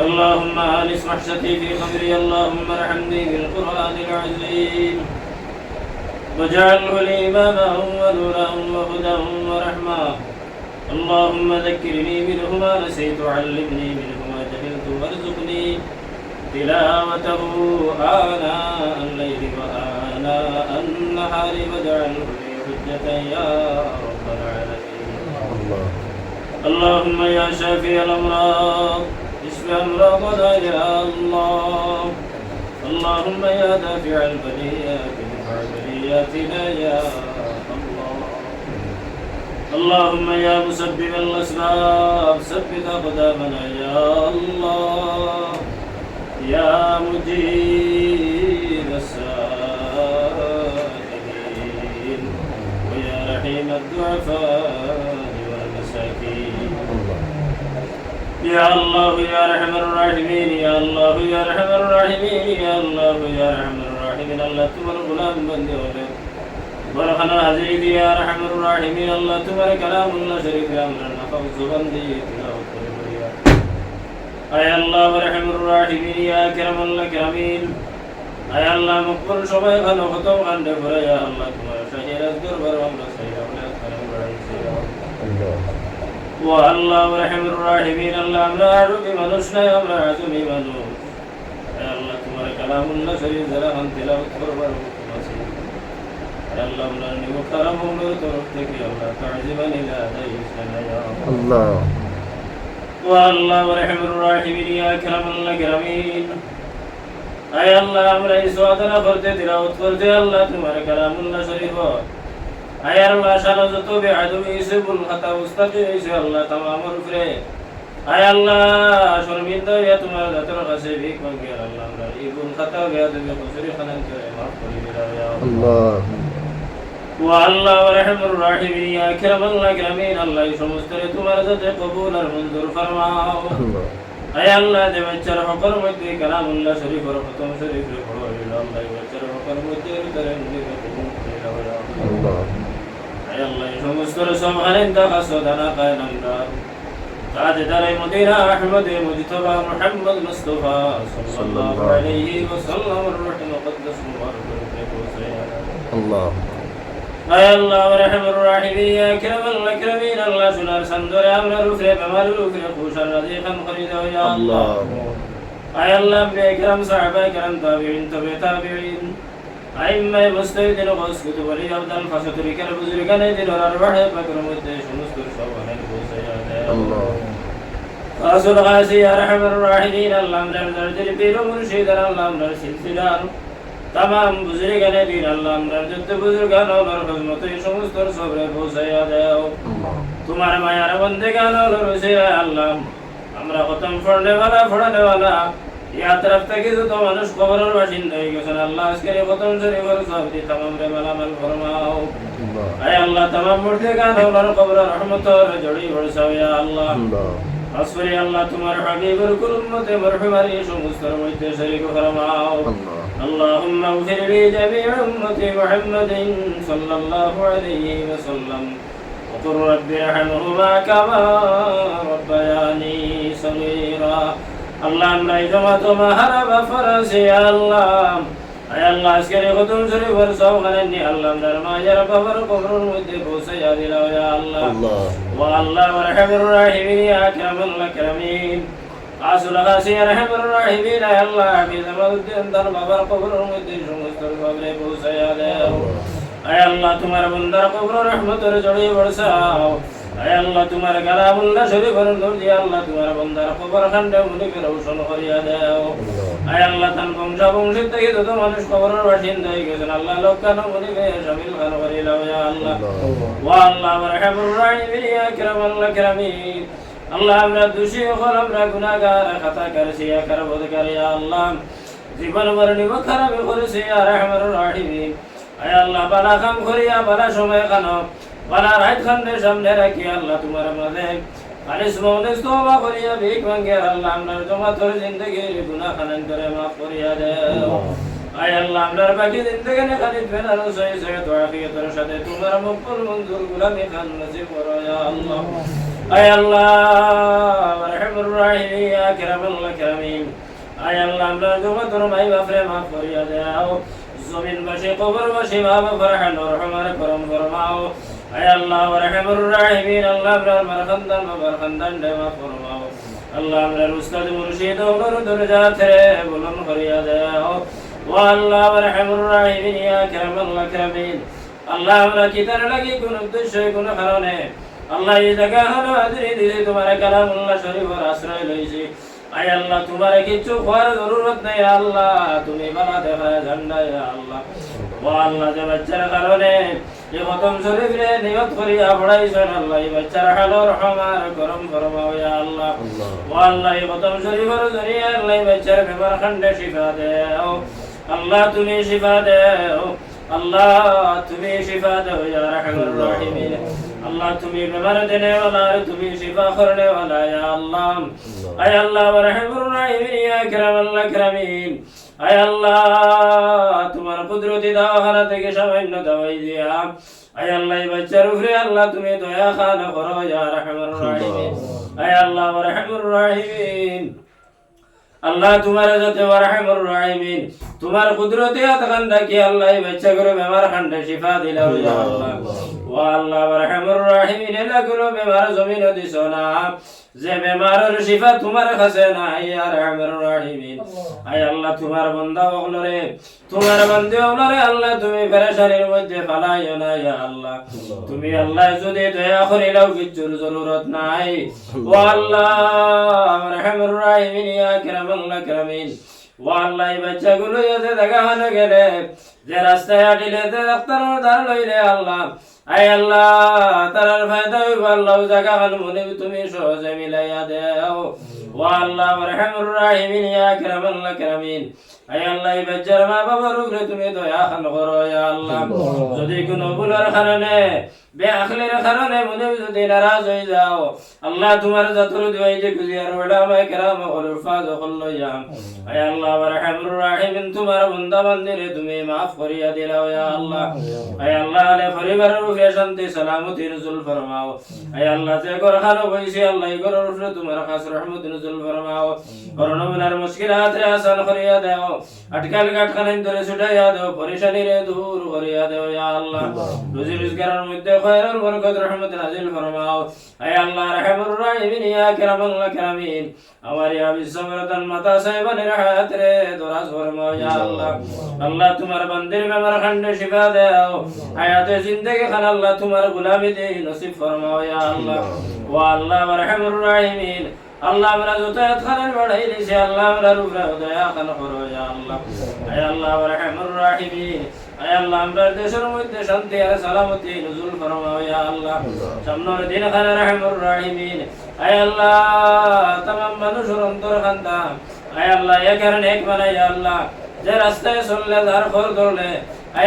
اللهم آنس وحشتي في قبري اللهم ارحمني بالقرآن العظيم. واجعله لي إماما ونورا وهدى ورحمة. اللهم ذكرني منه ما نسيت وعلمني منه ما جهلت وارزقني تلاوته. آناء الليل وآناء النهار واجعله لي حجة يا رب العالمين. الله. اللهم يا شافي الأمراض. أمراضنا يا الله. اللهم يا دافع البليات ادفع بلياتنا يا الله. اللهم يا مسبب الأسباب ثبت أقدامنا يا الله. يا مجيب السائلين ويا رحيم الضعفاء. يا الله يا رحم الراحمين, يا الله يا رحم الراحمين, يا الله يا رحم الراحمين. الله তোমার গোলাম বান্দে হলে বরখানা হাজির ইয়া রাহমানুর রাহিমিন আল্লাহ তোমার কালামুল্লাহ শরীফ আমরা নাফাক জবান দিয়ে তিলাওয়াত করে বলিয়া আয় আল্লাহ রাহমানুর রাহিমিন ইয়া কারামুল্লাহ কামিল আয় আল্লাহ মকবুল সবাই ভালো হতো আন্ডে ভরে আল্লাহ তোমার শাহিরাজ দরবার আমরা সাইয়া আমরা ও আল্লাহ রাহিমুর রাহিমিন আল্লাহ আমরা আরবি মানুষ নাই আমরা আজমি আল্লাহ তোমার কালামুল্লাহ শরীর যারা হান আছে। আল্লাহ আমরা নিমক আল্লাহ ও আল্লাহ। রাহিমুর রাহিমিন ইয়া কালামুল্লাহ কারামিন আয় আল্লাহ আমরা এই সোয়াদনা করতে তেলাওয়াত করতে আল্লাহ তোমার কালামুল্লাহ শরীফ হয়। আয় আল্লাহ শালা যত বেআদব হয়েছে ভুল খাতা উস্তাদি হয়েছে আল্লাহ তামামর উপরে আয় আল্লাহ শর্মিন্দা হইয়া তোমার জাতের কাছে ভিক মাগি আর আল্লাহ আমরা এই ভুল খাতা বেআদবি কসুরি খানান করে মাফ করে দিলাম ইয়া আল্লাহ الله ও আল্লাহ রহমুর রাহিমিন ইয়া কিরাম আল্লাহ কিরামিন আল্লাহ এই সমস্ত রে তোমার যাতে কবুল আর মঞ্জুর ফরমাও الله আয় আল্লাহ যে বাচ্চার হকর মধ্যে কালামুল্লাহ শরীফের প্রথম শরীফ পড়ো হইল আল্লাহ এই বাচ্চার হকর মধ্যে ভিতরে নিজেকে কবুল করে দাও ইয়া আল্লাহ الله আয় আল্লাহ এই সমস্ত সব আলেন দাস দানা কায় নামদার তাজদার মদিনা আহমদ মুজতবা মুহাম্মদ মুস্তাফা সাল্লাল্লাহু আলাইহি ওয়াসাল্লাম রূহ মুকদ্দাস মুবারক الله আয় আল্লাহ রহমুর রাহিমিন ইয়া কিরামাল আকরামিন আল্লাহ সুনার সন্দরে আমরা রুফরে বেমার রুফরে খুশার রাজিকান করে দাও ইয়া আল্লাহ الله আয় আল্লাহ বেকরাম সাহাবা کرام তাবিঈন তবে তাবিঈন আইম্মা মুস্তাহিদিন ওয়াস কুতুব আলী আবদাল ফাসাতুরি কাল বুজুরগানে দিন আর আরওয়াহ পাকের মধ্যে সমস্ত সবানের পৌঁছায়া দেয় الله আসল গাসি ইয়া রাহমার রাহিমিন আল্লাহ আমরা দরদের পীর ও মুর্শিদ আল্লাহ আমরা সিলসিলার তামাম বুজুরগানে দিন আল্লাহ আমরা যত বুজুরগান ওনার খিদমতে সমস্ত সবরে পৌঁছায়া দাও الله তোমার মায়ার বন্দে গান রয়েছে আল্লাহ আমরা খতম পড়নেওয়ালা পড়ানেওয়ালা ইয়া তরফ থেকে যত মানুষ কবরের বাসিন্দা হয়ে গেছেন আল্লাহ আজকের এই খতম শরীফের সব দি তামাম রে মালামাল ফরমাও الله আয় আল্লাহ তামাম মূর্তি গান ওনার কবরের রহমতর জড়ি বরসাও ইয়া আল্লাহ الله আসরে আল্লাহ তোমার হাবিবের কুল উম্মতে মরহুমার এই সমস্ত মধ্যে শরীক ফরমাও الله اللهم اغفر لي جميع أمة محمد صلى الله عليه وسلم وقل رب ارحمهما كما ربياني صغيرا আল্লাহ আমরা ইদমা তোমা হারাবা ফরাসি আল্লাহ। আয় আল্লাহ আজকের খতম শরীফের সব গানেননি আল্লাহ আমার মায়ের বাবার কবরের মধ্যে পৌঁছাইয়া দিলাও ইয়া আল্লাহ। ওয়া আল্লাহ রহমান রাহিমিন ইয়া আকরামুল আকরামিন। আসল হাসি রহমান রাহিমিন আয় আল্লাহ হাফিজ আমাদের তার বাবার কবরের মধ্যে সমস্ত কবরে পৌঁছাইয়া দাও আয় আল্লাহ তোমার বান্দার কবর রহমতের জড়িয়ে বর্ষাও। আল্লাহ, তোমার গারা বন্ধা শরীর ঘর ধরি আল্লাহ, তোমার বন্ধার কবর খান্ডে মনে করে করিয়া দেও। আয় আল্লাহ তান বংশ বংশের থেকে যত মানুষ কবরের বাসিন্দা হয়ে গেছেন, আল্লাহ লোকান মনে করে শামিল খান করিল আল্লাহ। ওয়া আল্লাহ রাহাবুর রাহিমিন, ইয়া কিরাম আল্লাহ কিরামিন। আল্লাহ, আমরা দোষী হল, আমরা গুনাহগার, খাতা করেছি ইয়া করবদ করে আল্লাহ। জীবন মরণিব খারাপ করেছি ইয়া রাহমানুর রাহিমিন আয় আল্লাহ, বালা কাম করিয়া, বালা সময় কানো বালা রাত খান্ডের সামনে রাখি আল্লাহ তোমার মাঝে খালিস মৌলিস তোবা করিয়া ভিক মাঙ্গে আল্লাহ আমরা জমা তোর জিন্দগির গুনাহ খানান করে মাফ করিয়া দেও। আয় আল্লাহ, আমরার বাকি জিন্দগি নে খালি বেনার সহি সহি তো আফিয়তের সাথে তোমার মকবুল মঞ্জুর গুলামি খান নসিব করো ইয়া আল্লাহ। আয় আল্লাহ রহমুর রাহিম ইয়া কিরামাল কিরামিন। আয় আল্লাহ আমরা জগতের মাই বাপরে মাফ করিয়া দাও। জমিন বাসী কবর বাসী মা হাল রহমান করম ফরমাও। আয় আল্লাহ রহমুর রাহিমিন আল্লাহ আমরা মার খানদান বাবার খানদান দে মাফ ফরমাও আল্লাহ আমরা উস্তাদ মুর্শিদ ওমর দরজা থেকে বুলন করিয়া দাও ও আল্লাহ রহমুর রাহিমিন ইয়া কিরামাল কিরামিন আল্লাহ আমরা কিতার লাগি, কোন উদ্দেশ্য, কোন কারণে? আল্লাহ এই জায়গা হলো আদরি দিলে তোমার কালামুল্লাহ শরীফের আশ্রয় লইছি। আয় আল্লাহ, তোমার কিছু হওয়ার জরুরত নেই আল্লাহ। তুমি বানা দেখা ঝান্ডা আল্লাহ। ও আল্লাহ, যে বাচ্চার কারণে যে খতম শরীফ রে নিয়ত করিয়া পড়াইছেন আল্লাহ বাচ্চার হালর হমার গরম গরম হইয়া আল্লাহ। ও আল্লাহ খতম শরীফের জরিয়া আল্লাহ বাচ্চার বেমার খান্ডে শিফা দেও। আল্লাহ তুমি শিফা দেও। আল্লাহ তুমি শিফা দেও ইয়া রাহমার রাহিমিন। আল্লাহ। তুমি বেমার দেনে ওয়ালা তুমি শিফা করনে ওয়ালা ইয়া আল্লাহ। আয় আল্লাহ রাহমার রাহিমিন ইয়া কিরামাল কিরামিন। আয় আল্লাহ তোমার কুদরতি দাওয়াখানা থেকে সামান্য দাওয়াই দিয়া। আয় আল্লাহ বাচ্চার উপরে আল্লাহ তুমি দয়া খান করো ইয়া রাহমার রাহিমিন আয় আল্লাহ রাহমার রাহিমিন। আল্লাহ তোমার যাতে ওয়ারহামুর রাহিমিন। তোমার কুদরতে আতকান ডাকি আল্লাহ বাচ্চা করে বেমার খান্ডে শিফা দিলাও ইয়া আল্লাহ ও আল্লাহ ওয়ারহামুর রাহিমিন এলা কোনো বেমার জমিন দিছ না। যে বেমারের শিফা তোমার কাছে না ইয়া রাহমার রাহিমিন। আয় আল্লাহ তোমার বান্দা ওগলরে তোমার বান্দে ওগলরে আল্লাহ তুমি মধ্যে ফালাইও না ইয়া আল্লাহ। তুমি আল্লাহ যদি দয়া করিলাও কিচ্ছুর জরুরত নাই। ও আল্লাহ। রাহিমিন ইয়া কিরামাল কিরামিন। ও আল্লাহ এই বাচ্চাগুলো যাতে দেখা হয়ে গেলে যে রাস্তায় হাঁটিলে যে ডাক্তারের ধার লইলে আল্লাহ। আয় আল্লাহ, তারার ফায়দা হইব আল্লাহ, জাগা খান মনে তুমি সহজে মিলাইয়া দেও। ও আল্লাহ রহমুর রাহিমিন, ইয়া কিরামাল কিরামিন আয় আল্লাহ এই বাচ্চার মা বাবার উপরে তুমি দয়া খান করো ইয়া আল্লাহ। যদি কোনো ভুলের কারণে বেআখলির কারণে মনে যদি নারাজ হয়ে যাও আল্লাহ তোমার যতর দুয়াই যে গুজিয়ার কেরাম আয় আল্লাহ রাহমানুর রাহিমিন তোমার বান্দা বান্দিরে তুমি maaf করিয়া দিলাও ইয়া আল্লাহ। আয় আল্লাহ আলে পরিবারের উপরে শান্তি সালামতি নজুল ফরমাও। আয় আল্লাহ যে ঘর খানো বইছি আল্লাহ এই ঘরের উপরে তোমার খাস রহমত নজুল ফরমাও। করোনা মিনার মুশকিলাত আসান করিয়া দাও। আটকাল গাট খানাইন ধরে ছুটাইয়া দাও পরেশানি রে দূর করিয়া দাও ইয়া আল্লাহ রুজি রোজগারের মধ্যে খয়রুল বরকত রহমত নাজিল ফরমাও আয় আল্লাহ রহমুর রাহিমিন ইয়া কিরামাল কিরামিন আমার ইয়া বিশ্বরতন মাতা সাহেবানের হায়াত রে দরাজ ফরমাও ইয়া আল্লাহ আল্লাহ তোমার বান্দির বেমার খন্ডে শিফা দাও হায়াতে জিন্দেগি খান আল্লাহ তোমার গুলামি দে নসিব ফরমাও ইয়া আল্লাহ ও আল্লাহ রহমুর রাহিমিন আল্লাহ আমরা খানের দিছি আল্লাহ রূপরা দয়া খান করো ইয়া আল্লাহ। আল্লাহ আয় আল্লাহ, আমরা দেশের মধ্যে শান্তি আর সালামতি নজুল ফরমাও ইয়া আল্লাহ। সামনের দিন খানে রহমুর রাহিমিন। আয় আল্লাহ, তামাম মানুষের অন্তর আল্লাহ এ কারণে এক বানাই ইয়া আল্লাহ। যে রাস্তায় চললে যার ফল ধরলে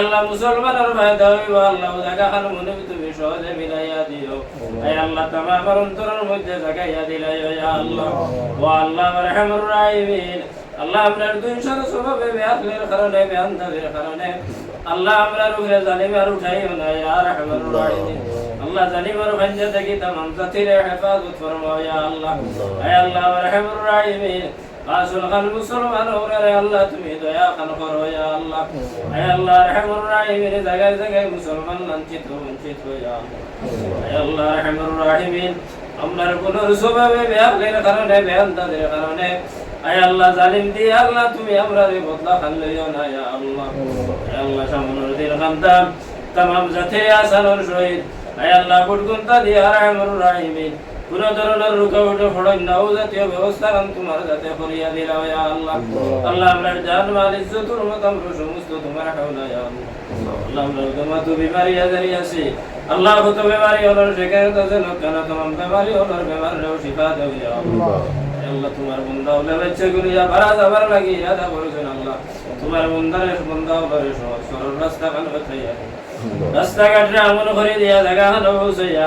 আল্লাহ মুসলমানের ফায়দা হইব আল্লাহ, জায়গা খান মনে তুমি সহজে মিলাইয়া দিও। আয় আল্লাহ ইয়া আল্লাহ। ও আল্লাহ রহমুর হেফাজত আসল খান মুসলমান তুমি দয়া খান করো আল্লাহ। আয় আল্লাহ, রাহমার রাহিমিন, জায়গায় জায়গায় মুসলমান লাঞ্ছিত, বঞ্চিত আয় আল্লাহ, রাহমার দি আল্লাহ তুমি আমরা রে বদলা খান লইও না আল্লাহ। আল্লাহ, সামনের দিন খান্তাম তামাম জাতে আসানোর সহিত আয় আল্লাহ গুটগুন্তা দি আরামুর রাহিমিন কোন ধরনের রুকাউট ফড়ন নাও জাতীয় ব্যবস্থা তোমার যাতে করিয়া দিলাও ইয়া আল্লাহ। আল্লাহ। আমরা জান মাল ইজ্জতুর মতাম সমস্ত তোমার হাওলা ইয়া আল্লাহ। আল্লাহ আমরা তোমার তো বিমারি আজারি আছে। আল্লাহ কত বিমারি হলোর সেখানে তো যেন কেন তোমার বিমারি হলোর বিমার রেও শিফা দাও ইয়া আল্লাহ। আল্লাহ। তোমার বন্ধা হলে বাচ্চা গুলো যা ভাড়া যাবার লাগি ইয়াদা করেছেন আল্লাহ। তোমার বন্ধারে বন্ধা হলে সরল রাস্তা কান বাঁচাইয়া রাস্তাঘাটে আমল করে দিয়া জায়গা হানো পৌঁছাইয়া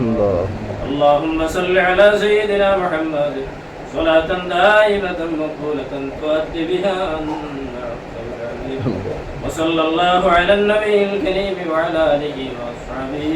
الله اللهم صل على سيدنا محمد صلاة دائمة مقبولة تؤدي بها وصلى الله على النبي الكريم وعلى آله وأصحابه